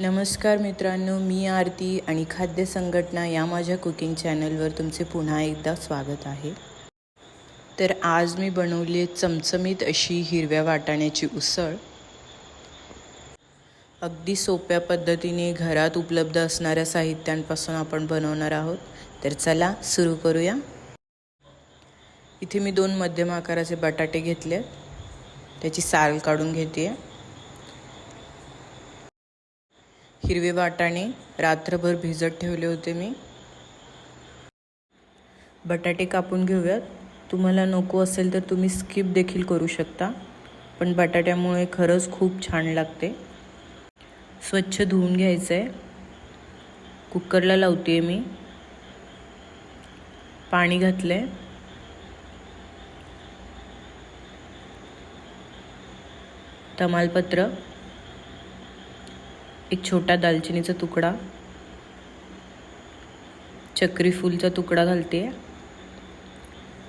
नमस्कार मित्रांनो मी आरती आणि खाद्य संघटना या माझ्या कुकिंग चॅनलवर तुमचे पुन्हा एकदा स्वागत आहे. तर आज मी बनवली आहे चमचमीत अशी हिरव्या वाटाण्याची उसळ. अगदी सोप्या पद्धतीने घरात उपलब्ध असणाऱ्या साहित्यांपासून आपण बनवणार आहोत. तर चला सुरू करूया. इथे मी दोन मध्यम आकाराचे बटाटे घेतले त्याची साल काढून घेते आहे हिरवे वाटाणे. रात्रभर भिजत ठेवले होते मी. बटाटे कापून घेऊयात. तुम्हाला नको असेल तर तुम्ही स्किप देखील करू शकता. पण बटाट्यामुळे खरंच खूप छान लागते. स्वच्छ धुवून घ्यायचं आहे कुकरला लावते आहे मी. पाणी घातलं आहे तमालपत्र. एक छोटा दालचिनीचा तुकडा. चक्री फूलचा तुकडा घालते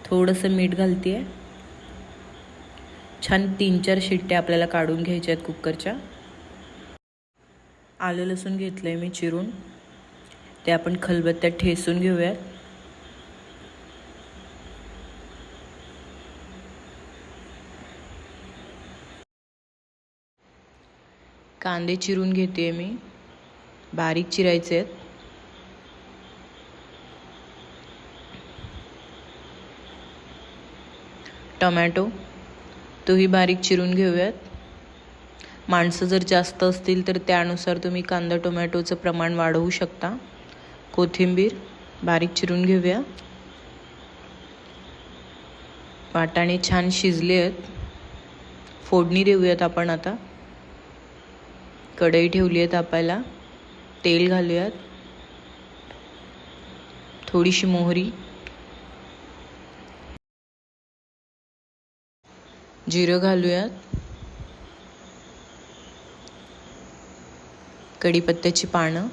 थोडंसं मीठ घालते छान तीन चार शिट्ट्या आपल्याला काढून घ्यायच्या आहेत कुकरच्या. आलं लसूण घेतलं आहे मी चिरून. ते आपण खलबत्त्यात ठेसून घेऊयात. कांदे चिरून घेते आहे मी. बारीक चिरायचे आहेत. टमॅटो तोही बारीक चिरून घेऊयात. माणसं जर जास्त असतील तर त्यानुसार तुम्ही कांदा टोमॅटोचं प्रमाण वाढवू शकता. कोथिंबीर बारीक चिरून घेऊया. वाटाणे छान शिजले आहेत. फोडणी देऊयात आपण आता. कढई ठेवली आहे तापायला तेल घालूयात. थोडीशी मोहरी. जिरं घालूयात. कढीपत्त्याची पानं.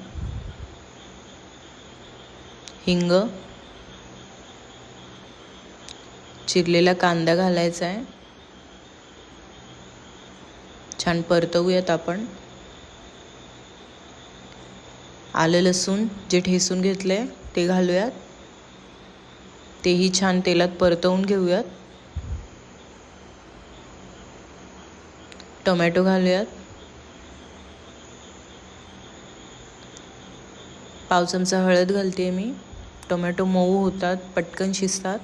हिंग. चिरलेला कांदा घालायचा आहे छान परतवूयात आपण. आलं लसूण जे ठेसून घेतलं आहे ते घालूयात. तेही छान तेलात परतवून घेऊयात. टोमॅटो घालूयात. पाव चमचा हळद घालते मी. टोमॅटो मऊ होतात पटकन शिजतात.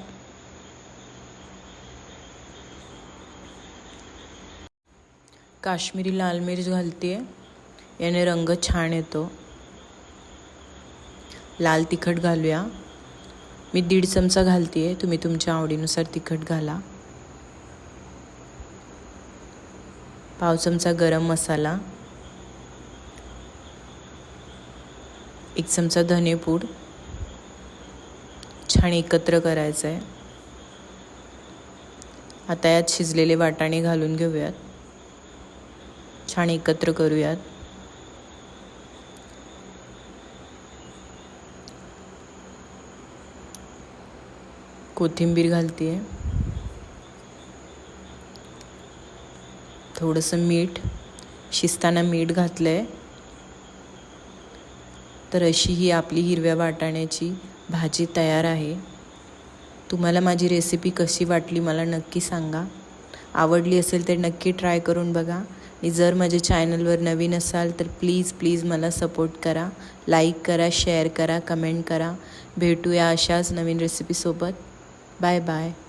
काश्मीरी लाल मिर्च घालते याने रंग छान येतो. लाल तिखट घालूया. मी दीड चमचा घालते आहे तुम्ही तुमच्या आवडीनुसार तिखट घाला. पाव चमचा गरम मसाला. एक चमचा धनेपूड छान एकत्र करायचं आहे आता यात शिजलेले वाटाणे घालून घेऊयात. छान एकत्र करूयात. कोथिंबीर घालते आहे थोडंसं मीठ शिजताना मीठ घातलं आहे तर अशी ही आपली हिरव्या वाटाण्याची भाजी तयार आहे. तुम्हाला माझी रेसिपी कशी वाटली मला नक्की सांगा. आवडली असेल तर नक्की ट्राय करून बघा. आणि जर माझ्या चॅनलवर नवीन असाल तर प्लीज प्लीज मला सपोर्ट करा. लाईक करा शेअर करा कमेंट करा. भेटूया अशाच नवीन रेसिपीसोबत Bye bye.